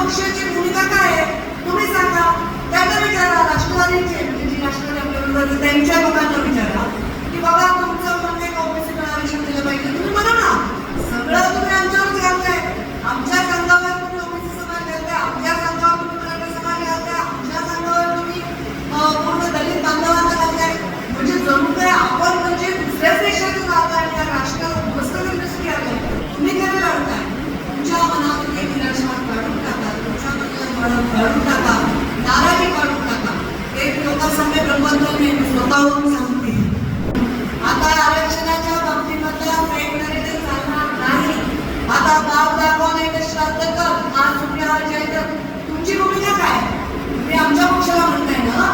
पक्षाची भूमिका काय आहे तुम्ही सांगा. त्यांना विचारा राष्ट्रवादीचे म्हणजे जी राष्ट्रवादी आपल्या त्यांच्या लोकांना विचारा. की बाबा तुमचं म्हणणं आहे आरक्षण दिलं पाहिजे? तुम्ही म्हणा ना. सगळं तुम्ही आमच्यावर घालताय. आमच्या संघावर तुम्ही ओबीसी समाज घालताय. आमच्या संघावर तुम्ही मराठा समाज घालताय. आमच्या संघावर तुम्ही पूर्ण दलित बांधवांना घालताय. म्हणजे जणू काय आपण म्हणजे दुसऱ्याच देशातून आलो आहे त्या राष्ट्र लावून सांगते. आता आरक्षणाच्या बाबतीमधला फेक नरेटिव्ह चालणार नाही. आता बाप दाखवा नाही तर श्राद्ध कर आज तुम्ही आज तर तुमची भूमिका काय? मी आमच्या पक्षाला म्हणताय ना?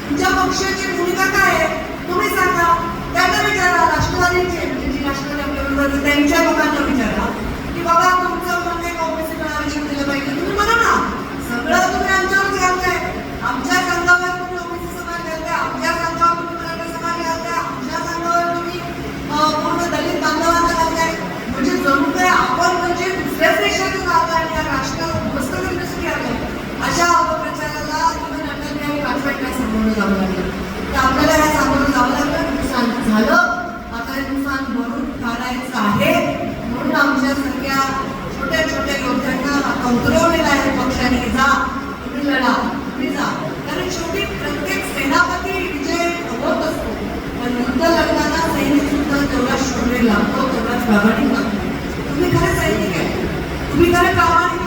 तुमच्या पक्षाची भूमिका काय आहे? तुम्ही सांगा. त्यांना विचारा. राष्ट्रवादीचे म्हणजे जी राष्ट्रवादी आपल्या बरोबर त्यांच्या लोकांना विचारा. की बाबा तुमचं म्हणजे आहे आरक्षण दिलं पाहिजे. तुम्ही म्हणा ना. सगळं तुम्ही आमच्यावर घालताय आमच्या संघावर तुम्ही ओबीसी समाज घालताय आमच्या संघावर तुम्ही मराठा समाज घालताय आमच्या संघावर तुम्ही अं, पूर्ण दलित बांधवांना घालताय म्हणजे जणू काय आपण म्हणजे दुसऱ्याच देशातून आलो आणि या राष्ट्राला उद्ध्वस्त करण्यासाठी आलो अशा अपप्रचाराला तुम्ही अटल बिहारी वाजपेयीला सामोरं जावं लागलं. तर आपल्याला ह्या सामोरं जावं लागलं. नुकसान झालं. आता हे नुकसान भरून काढायचं आहे. म्हणून आमच्या सगळ्या छोट्या छोट्या योद्ध्यांना आता उतरवलेला आहे. पक्षाने जा. तुम्ही लढा. तुम्ही जा. कारण शेवटी प्रत्येक सेनापती विजय होत असतो. पण युद्ध लढताना सैनिक सुद्धा तेवढा शौर्य लागतो तेवढाच प्रामाणिक लागतो. तुम्ही खरं सैनिक आहे. तुम्ही खरं प्रामाणिक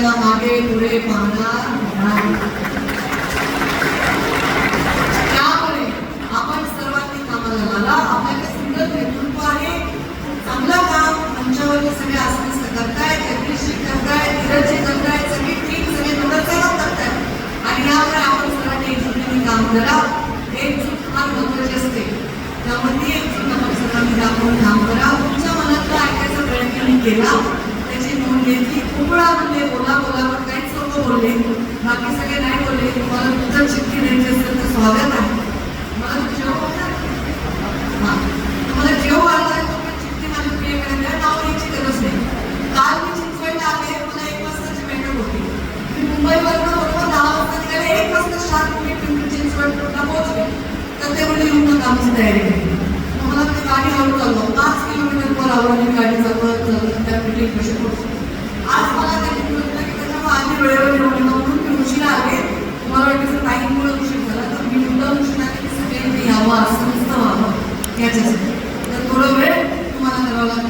आपल्याला मागे पुढे पाहणार नाही. त्यामुळे आपण सर्वांनी कामाला लागा. आपल्याकडे सुंदर नेतृत्व आहे. चांगलं काम आमच्यावर सगळे आसनस्थ करताय जगदीशजी करताय धीरजजी करताय सगळी टीम सगळे नगरसेवक करताय आणि यामुळे आपण सर्वांनी एकजुटीने काम करा. एकजूट फार महत्वाची असते. त्यामध्ये एकजूट आपण सर्वांनी दाखवून काम करा. तुमच्या मनातला ऐकायचा प्रयत्न केला. बोला म्हणले बोला बोला पण काहीच लोक बोलले. बाकी सगळे नाही बोलले. तुम्हाला तुमचं चिठ्ठी द्यायची असेल तर स्वागत आहे. मला जेव तुम्हाला जेव आला चिठ्ठी माझी प्रियकडे नाव गरज नाही. काल मी चिंचवडला आले. मला एक वाजताची बैठक होती. मी मुंबईवरनं बरोबर दहा वाजता निघाले. एक वाजता शार्प मी पिंपरी चिंचवडला पोहोचले. तर ते म्हणजे येऊन मग आमची तयारी केली मग मला ते गाडी हळू चाललो. पाच किलोमीटर वर आवडली गाडी चालवत चालवत त्या मिटिंग कशी पोहोचली. రాష్ట్రం ఇస్తాం దయచేసి గొడవ మన తర్వాత